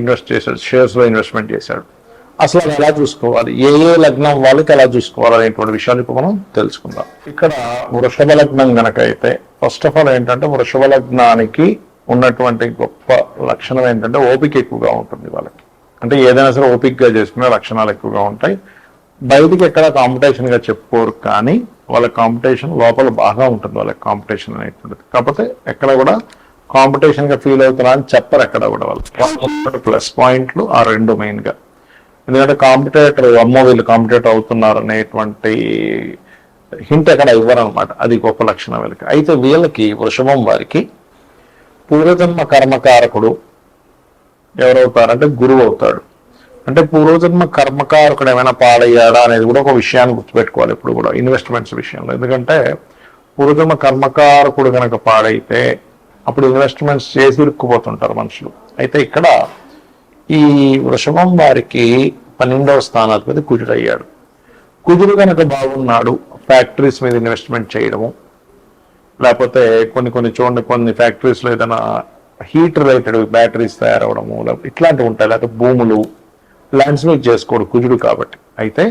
Invest చేశాడు షేర్స్లో investment చేశాడు. అసలు అది ఎలా చూసుకోవాలి? ఏ ఏ లగ్నం వాళ్ళకి ఎలా చూసుకోవాలి అనేటువంటి విషయాలు ఇప్పుడు మనం తెలుసుకుందాం. ఇక్కడ వృషభ లగ్నం గనక అయితే ఫస్ట్ ఆఫ్ ఆల్ ఏంటంటే వృషభ లగ్నానికి ఉన్నటువంటి గొప్ప లక్షణం ఏంటంటే ఓపిక ఎక్కువగా ఉంటుంది వాళ్ళకి. అంటే ఏదైనా సరే ఓపికగా చేసుకునే లక్షణాలు ఎక్కువగా ఉంటాయి. బయటికి ఎక్కడ కాంపిటీషన్గా చెప్పుకోరు కానీ వాళ్ళ కాంపిటీషన్ లోపల బాగా ఉంటుంది వాళ్ళ కాంపిటీషన్ అనేటువంటిది. కాకపోతే ఎక్కడ కూడా కాంపిటీషన్గా ఫీల్ అవుతున్నా అని చెప్పరు ఎక్కడ కూడా వాళ్ళు. ప్లస్ పాయింట్లు ఆ రెండు మెయిన్గా. ఎందుకంటే కాంపిటేటర్ అమ్మో వీళ్ళు కాంపిటేట్ అవుతున్నారు అనేటువంటి హింట్ ఎక్కడ ఇవ్వరు అనమాట అది గొప్ప లక్షణం వీళ్ళకి. అయితే వీళ్ళకి వృషభం వారికి పూర్వజన్మ కర్మకారకుడు ఎవరవుతారంటే గురువు అవుతాడు. అంటే పూర్వజన్మ కర్మకారకుడు ఏమైనా పాడయ్యాడా అనేది కూడా ఒక విషయాన్ని గుర్తుపెట్టుకోవాలి ఇప్పుడు కూడా ఇన్వెస్ట్మెంట్స్ విషయంలో. ఎందుకంటే పూర్వజన్మ కర్మకారకుడు కనుక పాడైతే అప్పుడు ఇన్వెస్ట్మెంట్స్ చేసి ఇరుక్కుపోతుంటారు మనుషులు. అయితే ఇక్కడ ఈ వృషభం వారికి పన్నెండవ స్థానాధిపతి కుజుడు అయ్యాడు కుజుడు కనుక బాగున్నాడు ఫ్యాక్టరీస్ మీద ఇన్వెస్ట్మెంట్ చేయడము లేకపోతే కొన్ని కొన్ని చూడండి కొన్ని ఫ్యాక్టరీస్లో ఏదైనా హీట్ రిలేటెడ్ బ్యాటరీస్ తయారవడము లేకపోతే ఇట్లాంటివి ఉంటాయి లేకపోతే భూములు ల్యాండ్స్ మీద చేసుకోడు కుజుడు కాబట్టి. అయితే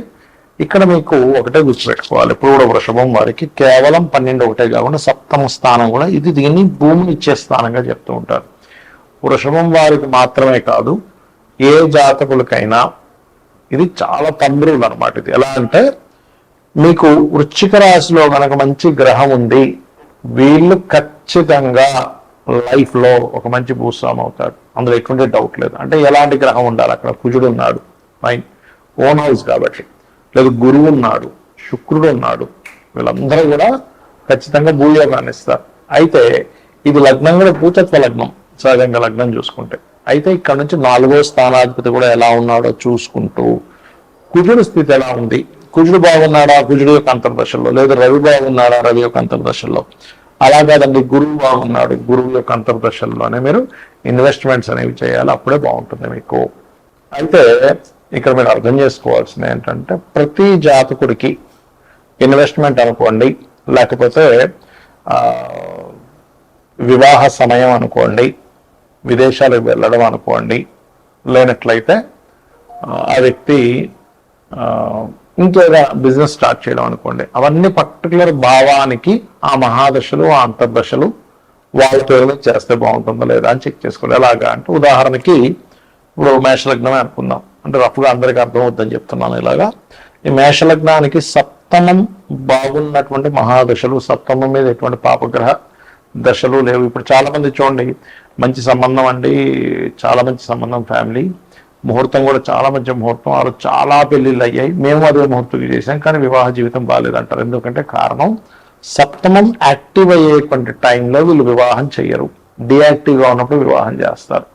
ఇక్కడ మీకు ఒకటే గుర్తుపెట్టుకోవాలి. ఇప్పుడు కూడా వృషభం వారికి కేవలం పన్నెండు ఒకటే కాకుండా సప్తమ స్థానం కూడా ఇది దీన్ని భూమిని ఇచ్చే స్థానంగా చెప్తూ ఉంటారు. వృషభం వారికి మాత్రమే కాదు ఏ జాతకులకైనా ఇది చాలా తండ్రులు అనమాట ఇది. ఎలా అంటే మీకు వృశ్చిక రాశిలో కనుక మంచి గ్రహం ఉంది వీళ్ళు ఖచ్చితంగా లైఫ్లో ఒక మంచి భూస్వామి అవుతాడు అందులో ఎటువంటి డౌట్ లేదు. అంటే ఎలాంటి గ్రహం ఉండాలి? అక్కడ కుజుడు ఉన్నాడు. ఫైన్ ఓన్ హౌస్ కాబట్టి. లేదు గురువు ఉన్నాడు శుక్రుడు ఉన్నాడు వీళ్ళందరూ కూడా ఖచ్చితంగా భూయోగాన్ని ఇస్తారు. అయితే ఇది లగ్నం కూడా భూతత్వ లగ్నం సహజంగా లగ్నం చూసుకుంటే. అయితే ఇక్కడ నుంచి నాలుగో స్థానాధిపతి కూడా ఎలా ఉన్నాడో చూసుకుంటూ కుజుడు స్థితి ఎలా ఉంది? కుజుడు బాగున్నాడా? కుజుడు యొక్క అంతర్దశల్లో లేదా రవి బాగున్నాడా? రవి యొక్క అంతర్దశల్లో. అలా కాదండి గురువు బాగున్నాడు గురువు యొక్క అంతర్దశల్లోనే మీరు ఇన్వెస్ట్మెంట్స్ అనేవి చేయాలి అప్పుడే బాగుంటుంది మీకు. అయితే ఇక్కడ మీరు అర్థం చేసుకోవాల్సింది ఏంటంటే ప్రతి జాతకుడికి ఇన్వెస్ట్మెంట్ అనుకోండి లేకపోతే వివాహ సమయం అనుకోండి విదేశాలకు వెళ్ళడం అనుకోండి లేనట్లయితే ఆ, వ్యక్తి ఇంకేదా బిజినెస్ స్టార్ట్ చేయడం అనుకోండి అవన్నీ పర్టికులర్ భావానికి ఆ మహాదశలు ఆ అంతర్దశలు వాళ్ళ పేరు చేస్తే బాగుంటుందో లేదా అని చెక్ చేసుకోండి ఎలాగా అంటే ఉదాహరణకి ఇప్పుడు మేషలగ్నమే అనుకుందాం. అంటే రఫ్గా అందరికీ అర్థమవుతుందని చెప్తున్నాను ఇలాగా. ఈ మేషలగ్నానికి సప్తమం బాగున్నటువంటి మహాదశలు సప్తమం మీద ఎటువంటి పాపగ్రహ దశలు లేవు. ఇప్పుడు చాలా మంది చూడండి మంచి సంబంధం అండి చాలా మంచి సంబంధం ఫ్యామిలీ. ముహూర్తం కూడా చాలా మంచి ముహూర్తం. వాళ్ళు చాలా పెళ్ళిళ్ళు అయ్యాయి. మేము అదే ముహూర్తం చేసాం కానీ వివాహ జీవితం బాగాలేదంటారు ఎందుకంటే కారణం సప్తమం యాక్టివ్ అయ్యేటువంటి టైంలో వీళ్ళు వివాహం చేయరు డియాక్టివ్గా ఉన్నప్పుడు వివాహం చేస్తారు.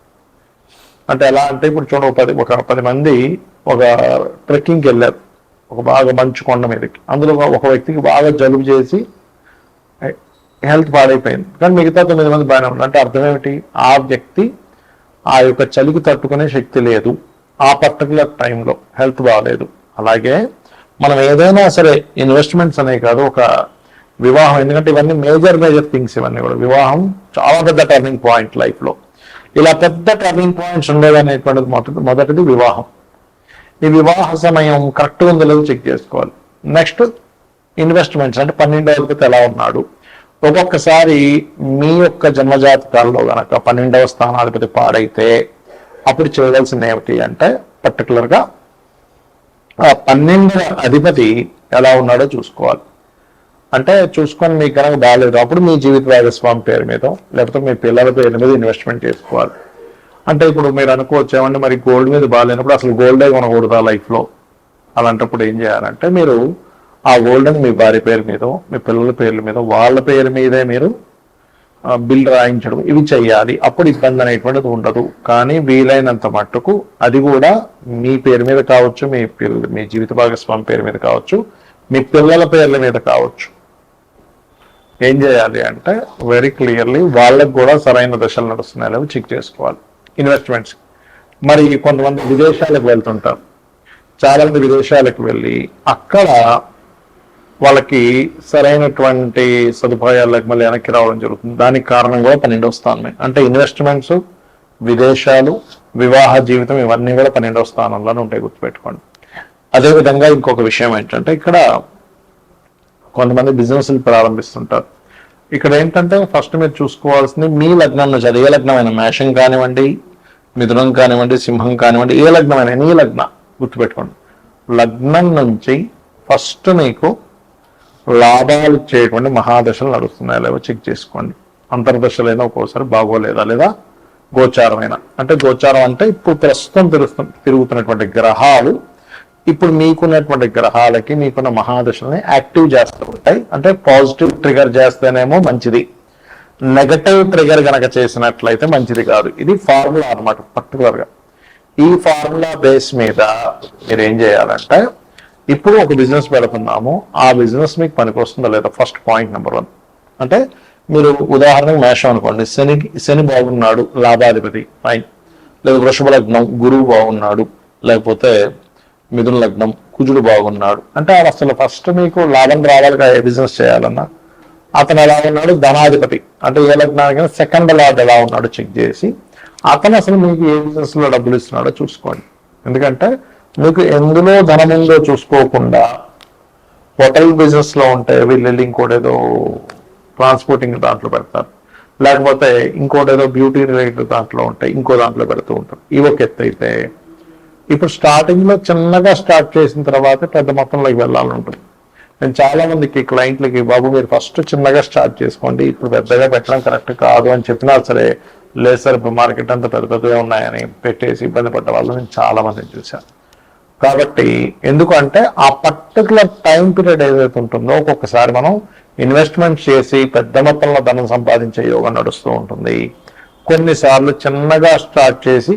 అంటే ఎలా అంటే ఇప్పుడు చూడండి ఒక పది ఒక పది మంది ఒక ట్రెక్కింగ్కి వెళ్ళారు. ఒక బాగా మంచు కొండ మీదకి. అందులో ఒక- వ్యక్తికి బాగా జలుబు చేసి హెల్త్ పాడైపోయింది. కానీ మిగతా తొమ్మిది మంది బాగానే ఉన్నారు. అంటే అర్థం ఏమిటి? ఆ వ్యక్తి ఆ యొక్క చలికి తట్టుకునే శక్తి లేదు. ఆ పర్టికులర్ టైంలో హెల్త్ బాగాలేదు. అలాగే మనం ఏదైనా సరే ఇన్వెస్ట్మెంట్స్ అనే కాదు ఒక వివాహం. ఎందుకంటే ఇవన్నీ మేజర్ మేజర్ థింగ్స్ ఇవన్నీ కూడా. వివాహం చాలా పెద్ద టర్నింగ్ పాయింట్ లైఫ్లో ఇలా పెద్ద టర్నింగ్ పాయింట్స్ ఉండేదనేటువంటిది మొదటి మొదటిది వివాహం. ఈ వివాహ సమయం కరెక్ట్ ఉందో లేదో చెక్ చేసుకోవాలి. నెక్స్ట్ ఇన్వెస్ట్మెంట్స్ అంటే పన్నెండో అధిపతి ఎలా ఉన్నాడు? ఒక్కొక్కసారి మీ యొక్క జన్మజాతకాల్లో గనక పన్నెండవ స్థానాధిపతి పాడైతే అప్పుడు చేయవలసింది ఏమిటి అంటే పర్టికులర్గా ఆ పన్నెండవ అధిపతి ఎలా ఉన్నాడో చూసుకోవాలి. అంటే చూసుకొని మీకు కనుక బాగాలేదు అప్పుడు మీ జీవిత భాగస్వామి పేరు మీద లేకపోతే మీ పిల్లల పేరు మీద ఇన్వెస్ట్మెంట్ చేసుకోవాలి. అంటే ఇప్పుడు మీరు అనుకోవచ్చు ఏమంటే మరి గోల్డ్ మీద బాగాలేనప్పుడు అసలు గోల్డే కొనకూడదా లైఫ్లో అలాంటప్పుడు ఏం చేయాలంటే మీరు ఆ గోల్డ్ని మీ భార్య పేరు మీద మీ పిల్లల పేర్ల మీద వాళ్ళ పేరు మీదే మీరు బిల్ రాయించడం ఇవి చేయాలి అప్పుడు ఇబ్బంది అనేటువంటిది ఉండదు. కానీ వీలైనంత మట్టుకు అది కూడా మీ పేరు మీద కావచ్చు మీ పిల్ల మీ జీవిత భాగస్వామి పేరు మీద కావచ్చు మీ పిల్లల పేర్ల మీద కావచ్చు. ఏం చేయాలి అంటే వెరీ క్లియర్లీ వాళ్ళకు కూడా సరైన దశలు నడుస్తున్నాయి లేవు చెక్ చేసుకోవాలి. ఇన్వెస్ట్మెంట్స్ మరి కొంతమంది విదేశాలకు వెళ్తుంటారు. చాలా మంది విదేశాలకు వెళ్ళి అక్కడ వాళ్ళకి సరైనటువంటి సదుపాయాలకు మళ్ళీ వెనక్కి రావడం జరుగుతుంది. దానికి కారణం కూడా పన్నెండవ స్థానమే. అంటే ఇన్వెస్ట్మెంట్స్ విదేశాలు వివాహ జీవితం ఇవన్నీ కూడా పన్నెండవ స్థానంలోనే ఉంటాయి గుర్తుపెట్టుకోండి. అదేవిధంగా ఇంకొక విషయం ఏంటంటే ఇక్కడ కొంతమంది బిజినెస్లు ప్రారంభిస్తుంటారు. ఇక్కడ ఏంటంటే ఫస్ట్ మీరు చూసుకోవాల్సింది మీ లగ్నంలో జరిగే ఏ లగ్నమైన మేషం కానివ్వండి మిథునం కానివ్వండి సింహం కానివ్వండి ఏ లగ్నమైన నీ లగ్న గుర్తుపెట్టుకోండి. లగ్నం నుంచి ఫస్ట్ మీకు లాభాలు చేయకుండా మహాదశలు నడుస్తున్నాయా. లేవో చెక్ చేసుకోండి. అంతర్దశలైనా ఒక్కోసారి బాగోలేదా లేదా? గోచారమైన. అంటే గోచారం అంటే ఇప్పుడు ప్రస్తుతం తిరుగుతు తిరుగుతున్నటువంటి గ్రహాలు ఇప్పుడు మీకున్నటువంటి గ్రహాలకి మీకున్న మహాదశల్ని యాక్టివ్ చేస్తూ ఉంటాయి అంటే పాజిటివ్ ట్రిగర్ చేస్తేనేమో మంచిది. నెగటివ్ ట్రిగర్ గనక చేసినట్లయితే మంచిది కాదు. ఇది ఫార్ములా అన్నమాట పర్టికులర్గా ఈ ఫార్ములా బేస్ మీద మీరు ఏం చేయాలంటే ఇప్పుడు ఒక బిజినెస్ పెడుతున్నాము. ఆ బిజినెస్ మీకు పనికొస్తుందా లేదా? First point number one. అంటే మీరు ఉదాహరణకు మేషం అనుకోండి. శని శని బాగున్నాడు లాభాధిపతి ఫైన్. లేదా వృషభ లగ్నం గురువు బాగున్నాడు లేకపోతే మిథున లగ్నం కుజుడు బాగున్నాడు. అంటే ఆడు అసలు ఫస్ట్ మీకు లాభం రావాలిగా ఏ బిజినెస్ చేయాలన్నా. అతను ఎలా ఉన్నాడు? ధనాధిపతి. అంటే ఏ లగ్నానికి సెకండ్ లార్డ్ ఎలా ఉన్నాడో చెక్ చేసి అతను అసలు మీకు ఏ బిజినెస్లో డబ్బులు ఇస్తున్నాడో చూసుకోండి. ఎందుకంటే మీకు ఎందులో ధనం ఉందో చూసుకోకుండా హోటల్ బిజినెస్లో ఉంటే వీళ్ళు ఇంకోటేదో ఇంకోటి ఏదో ట్రాన్స్పోర్టింగ్ దాంట్లో పెడతారు. లేకపోతే ఇంకోటి ఏదో బ్యూటీ రిలేటెడ్ దాంట్లో ఉంటాయి ఇంకో దాంట్లో పెడుతూ ఉంటారు. ఇవి ఒక ఎత్తు అయితే ఇప్పుడు స్టార్టింగ్లో చిన్నగా స్టార్ట్ చేసిన తర్వాత పెద్ద మొత్తంలోకి వెళ్ళాలంటుంది నేను చాలా మందికి క్లయింట్లకి బాబు మీరు ఫస్ట్ చిన్నగా స్టార్ట్ చేసుకోండి ఇప్పుడు పెద్దగా పెట్టడం కరెక్ట్ కాదు అని చెప్పినా సరే లేదు సార్ ఇప్పుడు మార్కెట్ అంతా పెద్ద పెద్దగా ఉన్నాయని పెట్టేసి ఇబ్బంది పడ్డ వాళ్ళు నేను చాలా మందిని చూశాను. కాబట్టి ఎందుకంటే ఆ పర్టికులర్ టైం పీరియడ్ ఏదైతే ఉంటుందో ఒక్కొక్కసారి మనం ఇన్వెస్ట్మెంట్ చేసి పెద్ద మొత్తంలో ధనం సంపాదించే యోగం నడుస్తూ ఉంటుంది. కొన్నిసార్లు చిన్నగా స్టార్ట్ చేసి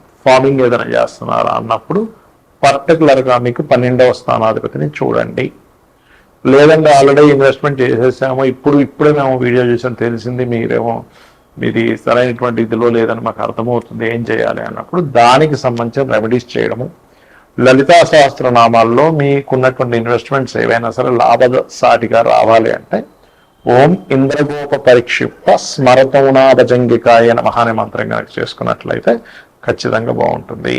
ఫార్మింగ్ ఏదైనా చేస్తున్నారా అన్నప్పుడు పర్టికులర్గా మీకు పన్నెండవ స్థానాధిపతిని చూడండి. లేదంటే ఆల్రెడీ ఇన్వెస్ట్మెంట్ చేసేసాము ఇప్పుడు ఇప్పుడే మేము వీడియో చూసాం తెలిసింది మీరేమో మీది సరైనటువంటి ఇదిలో లేదని మాకు అర్థమవుతుంది ఏం చేయాలి అన్నప్పుడు దానికి సంబంధించిన రెమెడీస్ చేయడము. లలితా సహస్రనామాల్లో మీకున్నటువంటి ఇన్వెస్ట్మెంట్స్ ఏవైనా సరే లాభసాటిగా రావాలి అంటే ఓం ఇంద్రగోప పరిక్షిప్త స్మరతౌనాభజంగికాయ నమః అనే మంత్రం కనుక చేసుకున్నట్లయితే ఖచ్చితంగా బాగుంటుంది.